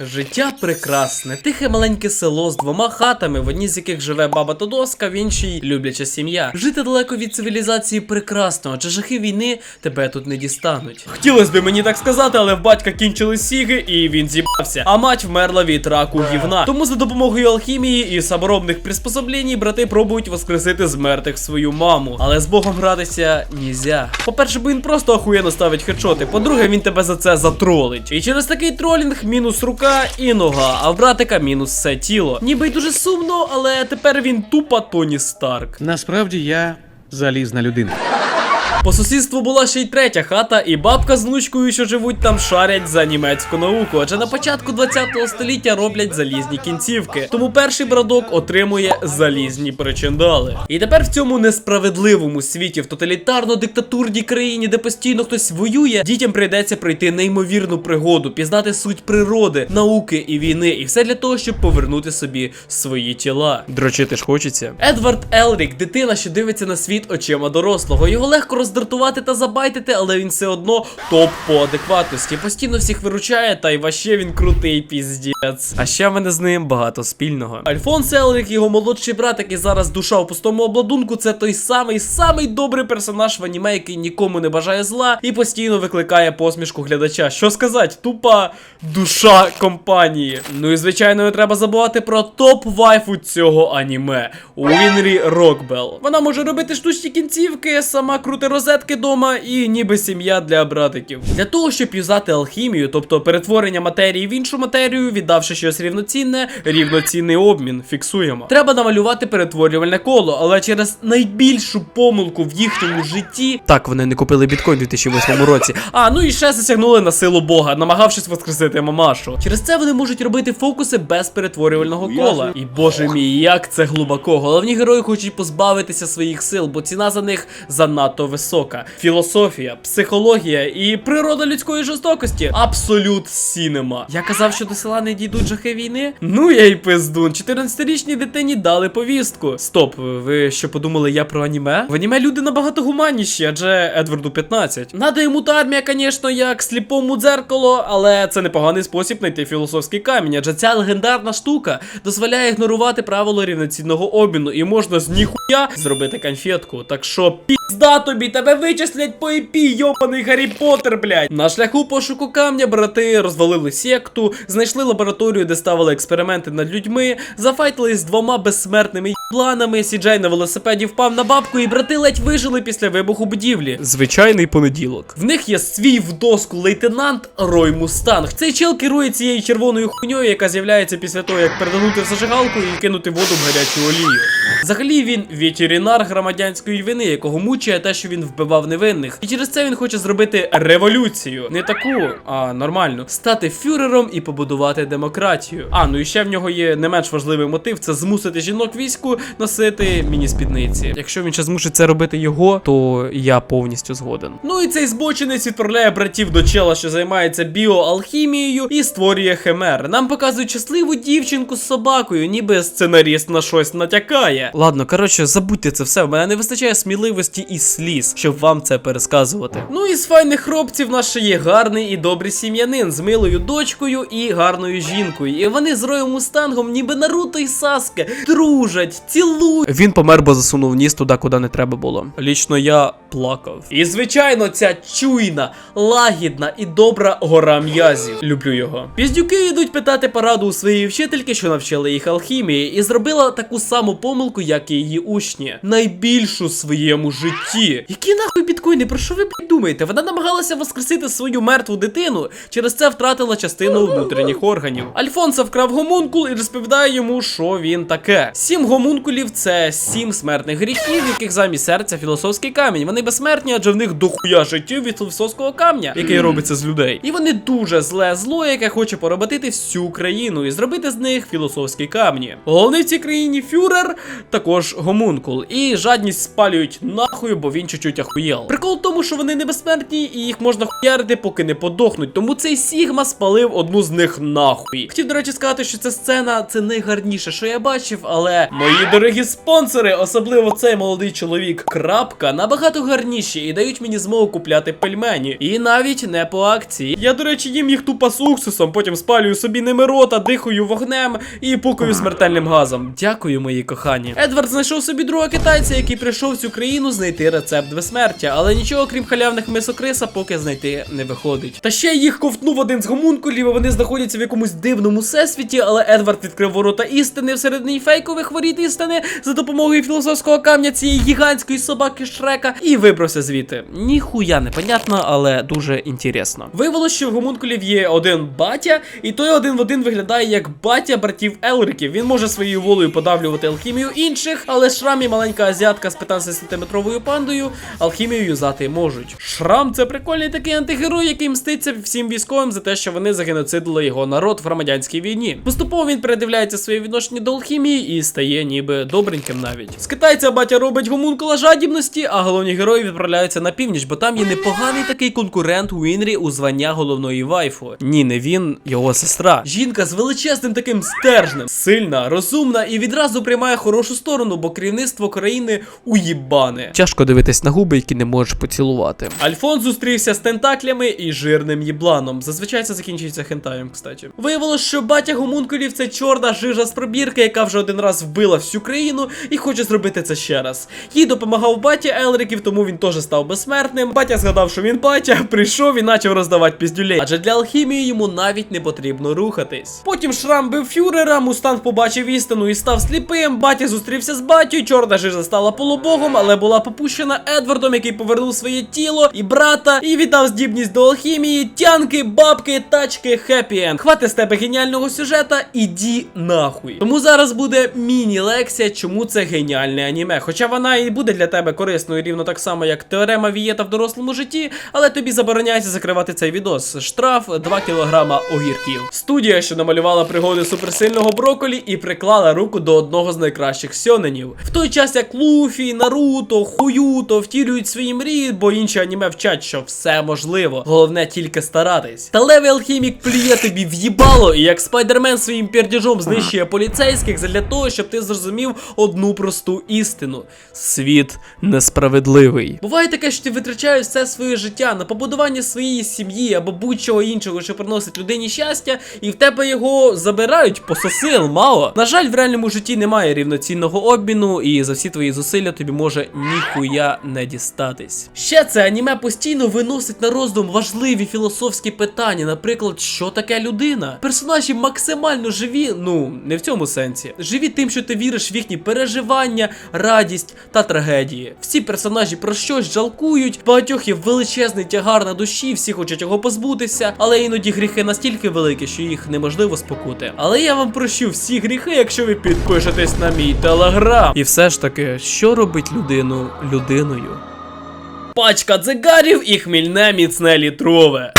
Життя прекрасне, тихе маленьке село з двома хатами, в одній з яких живе баба Тодоска, в іншій любляча сім'я. Жити далеко від цивілізації прекрасно, адже жахи війни тебе тут не дістануть. Хотілося б мені так сказати, але в батька кінчили сіги і він зібався. А мать вмерла від раку гівна. Тому за допомогою алхімії і саморобних приспособлень брати пробують воскресити з мертвих свою маму. Але з Богом гратися нізя. По-перше, бо він просто охуєнно ставить хедшоти. По-друге, він тебе за це затролить. І через такий тролінг мінус рука і нога, а в братика мінус все тіло. Ніби й дуже сумно, але тепер він тупа Тоні Старк. Насправді я залізна людина. По сусідству була ще й третя хата, і бабка з внучкою, що живуть там, шарять за німецьку науку. Адже на початку 20 століття роблять залізні кінцівки. Тому перший брадок отримує залізні причиндали. І тепер в цьому несправедливому світі, в тоталітарно-диктатурній країні, де постійно хтось воює, дітям прийдеться пройти неймовірну пригоду, пізнати суть природи, науки і війни, і все для того, щоб повернути собі свої тіла. Дрочити ж хочеться. Едвард Елрік, дитина, що дивиться на світ очима дорослого. Його легко роздратувати та забайтити, але він все одно топ по адекватності. Постійно всіх виручає, та й ваще він крутий піздець. А ще в мене з ним багато спільного. Альфонс Елрік, його молодший брат, який зараз душа в пустому обладунку, це той самий самий добрий персонаж в аніме, який нікому не бажає зла і постійно викликає посмішку глядача. Що сказати, тупа душа компанії. Ну і звичайно, не треба забувати про топ вайфу цього аніме Уінрі Рокбел. Вона може робити штучні кінцівки, сама крути розетки дома і ніби сім'я для братиків. Для того, щоб юзати алхімію, тобто перетворення матерії в іншу матерію, віддавши щось рівноцінне, рівноцінний обмін. Фіксуємо. Треба намалювати перетворювальне коло, але через найбільшу помилку в їхньому житті. Так, вони не купили біткоін у 2008 році. А, ну і ще засягнули на силу Бога, намагавшись воскресити мамашу. Через це вони можуть робити фокуси без перетворювального кола. І боже мій, як це глибоко. Головні герої хочуть позбавитися своїх сил, бо ціна за них занадто висока. Філософія, психологія і природа людської жорстокості. Абсолют сінема. Я казав, що до села не дійдуть жахи війни. Ну я й пиздун. 14-річній дитині дали повістку. Стоп, ви що подумали я про аніме? В аніме люди набагато гуманніші, адже Едварду 15. Надо йому та армія, звісно, як сліпому дзеркало, але це непоганий спосіб знайти філософський камінь, адже ця легендарна штука дозволяє ігнорувати правило рівноцінного обміну, і можна з ніхуя зробити конфетку. Так що пізда тобі, тебе вичислять по ІП, йобаний Гаррі Поттер, блядь. На шляху пошуку камня брати розвалили секту, знайшли лабораторію, де ставили експерименти над людьми, зафайтились з двома безсмертними планами. Сіджай на велосипеді впав на бабку, і брати ледь вижили після вибуху будівлі. Звичайний понеділок. В них є свій в доску лейтенант Рой Мустанг. Цей чел керує цією червоною хуйньою, яка з'являється після того, як переданути в зажигалку і кинути воду в гарячу олію. Взагалі він ветеринар громадянської вини, якого мучає те, що він вбивав невинних. І через це він хоче зробити революцію. Не таку, а нормальну. Стати фюрером і побудувати демократію. А, ну і ще в нього є не менш важливий мотив це змусити жінок війську носити міні-спідниці. Якщо він ще змусить це робити його, то я повністю згоден. Ну і цей збочинець відправляє братів до чела, що займається біоалхімією, і створює химер. Нам показують щасливу дівчинку з собакою, ніби сценаріст на щось натякає. Ладно, коротше, забудьте це все. В мене не вистачає сміливості і сліз, щоб вам це пересказувати. Ну і з файних хлопців нас ще є гарний і добрий сім'янин з милою дочкою і гарною жінкою. І вони з Роєм Мустангом, ніби Наруто і Саске, дружать, цілують. Він помер, бо засунув ніс туди, куди не треба було. Лічно я плакав. І звичайно, ця чуйна, лагідна і добра гора м'язів. Люблю його. Піздюки йдуть питати пораду у своєї вчительки, що навчили їх алхімії, і зробила таку саму помилку, як і її учні. Найбільшу в своєму житті. Які нахуй біткоїни, про що ви думаєте? Вона намагалася воскресити свою мертву дитину, через це втратила частину внутрішніх органів. Альфонса вкрав гомункул і розповідає йому, що він таке. Сім гомункулів це сім смертних гріхів, яких замість серця філософський камінь. Вони безсмертні, адже в них дохуя життів від філософського камня, який робиться з людей. І вони дуже зле зло, яке хоче поработити всю країну і зробити з них філософські камні. Головний в цій країні фюрер, також гомункул. І жадність спалюють нахуй, бо він чуть-чуть ахуєл. Прикол в тому, що вони не безсмертні, і їх можна хуярити, поки не подохнуть. Тому цей Сігма спалив одну з них нахуй. Хотів, до речі, сказати, що ця сцена це найгарніше, що я бачив, але мої дорогі спонсори, особливо цей молодий чоловік, крапка, набагато гарніші і дають мені змогу купляти пельмені. І навіть не по акції. Я, до речі, їм їх тупо з уксусом, потім спалюю собі ними рота, дихаю вогнем і пукаю смертельним газом. Дякую, мої кохані. Едвард знайшов собі друга китайця, який прийшов в цю країну знайти рецепт безсмертя, але нічого крім халявних мисокриса поки знайти не виходить. Та ще їх ковтнув один з гомункулів, і вони знаходяться в якомусь дивному всесвіті, але Едвард відкрив ворота істини всередині фейкових воріт істини за допомогою філософського камня цієї гігантської собаки Шрека і вибрався звідти. Ніхуя не понятно, але дуже інтересно. Виявилось, що в гомункулів є один батя, і той один в один виглядає як батя братів Елриків. Він може своєю волею подавлювати алхімію інших, але шрам і маленька азіатка з 15-сантиметровою пандою алхімію юзати можуть. Шрам це прикольний такий антигерой, який мститься всім військовим за те, що вони загеноцидили його народ в громадянській війні. Поступово він передивляється своє відношення до алхімії і стає ніби добреньким навіть. З китайця батя робить гомункула жадібності, а головні герої відправляються на північ, бо там є непоганий такий конкурент Уінрі у звання головної вайфу. Ні, не він, його сестра. Жінка з величезним таким стержнем, сильна, розумна і відразу приймає хорошу сторону, бо керівництво країни уїбане. Тяжко дивитись на губи, які не можеш поцілувати. Альфон зустрівся з тентаклями і жирним їбланом. Зазвичай це закінчується хентаєм, кстати. Виявилось, що батя гомункулів це чорна жижа з пробірки, яка вже один раз вбила всю країну і хоче зробити це ще раз. Їй допомагав батя Елриків, тому він теж став безсмертним. Батя згадав, що він батя, прийшов і почав роздавати піздюлей. Адже для алхімії йому навіть не потрібно рухатись. Потім шрам бив фюрера, мустанг побачив істину і став сліпим. Батя зустрівся з батькою, чорна жижа стала полубогом, але була попущена Едвардом, який повернув своє тіло і брата, і віддав здібність до алхімії, тянки, бабки, тачки, хеппі енд. Хвати з тебе геніального сюжета, іді нахуй. Тому зараз буде міні-лекція, чому це геніальне аніме. Хоча вона і буде для тебе корисною рівно так само, як теорема Вієта в дорослому житті, але тобі забороняється закривати цей відос. Штраф 2 кілограма огірків. Студія, що намалювала пригоди суперсильного броколі і приклала руку до одного з найкращих сьоненів. В той час як Луфі, Наруто, Хуюто втілюють свої мрії, бо інші аніме вчать, що все можливо. Головне тільки старатись. Та левий алхімік плює тобі в'їбало, і як спайдермен своїм пердіжом знищує поліцейських задля того, щоб ти зрозумів одну просту істину: світ несправедливий. Буває таке, що ти витрачаєш все своє життя на побудування своєї сім'ї або будь-чого іншого, що приносить людині щастя, і в тебе його забирають пососил, мало. На жаль, в реальному житті немає рівноцінного обміну, і за всі твої зусилля тобі може ніхуя не дістатись. Ще це аніме постійно виносить на роздум важливі філософські питання, наприклад, що таке людина. Персонажі максимально живі, ну не в цьому сенсі. Живі тим, що ти віриш в їхні переживання, радість та трагедії. Всі персонажі про щось жалкують, багатьох є величезний тягар на душі, всі хочуть його позбутися, але іноді гріхи настільки великі, що їх неможливо спокути. Але я вам прощу всі гріхи, якщо ви підпишетесь на мій телеграм. І все ж таки, що робить людину людиною? Пачка дзигарів і хмільне міцне літрове.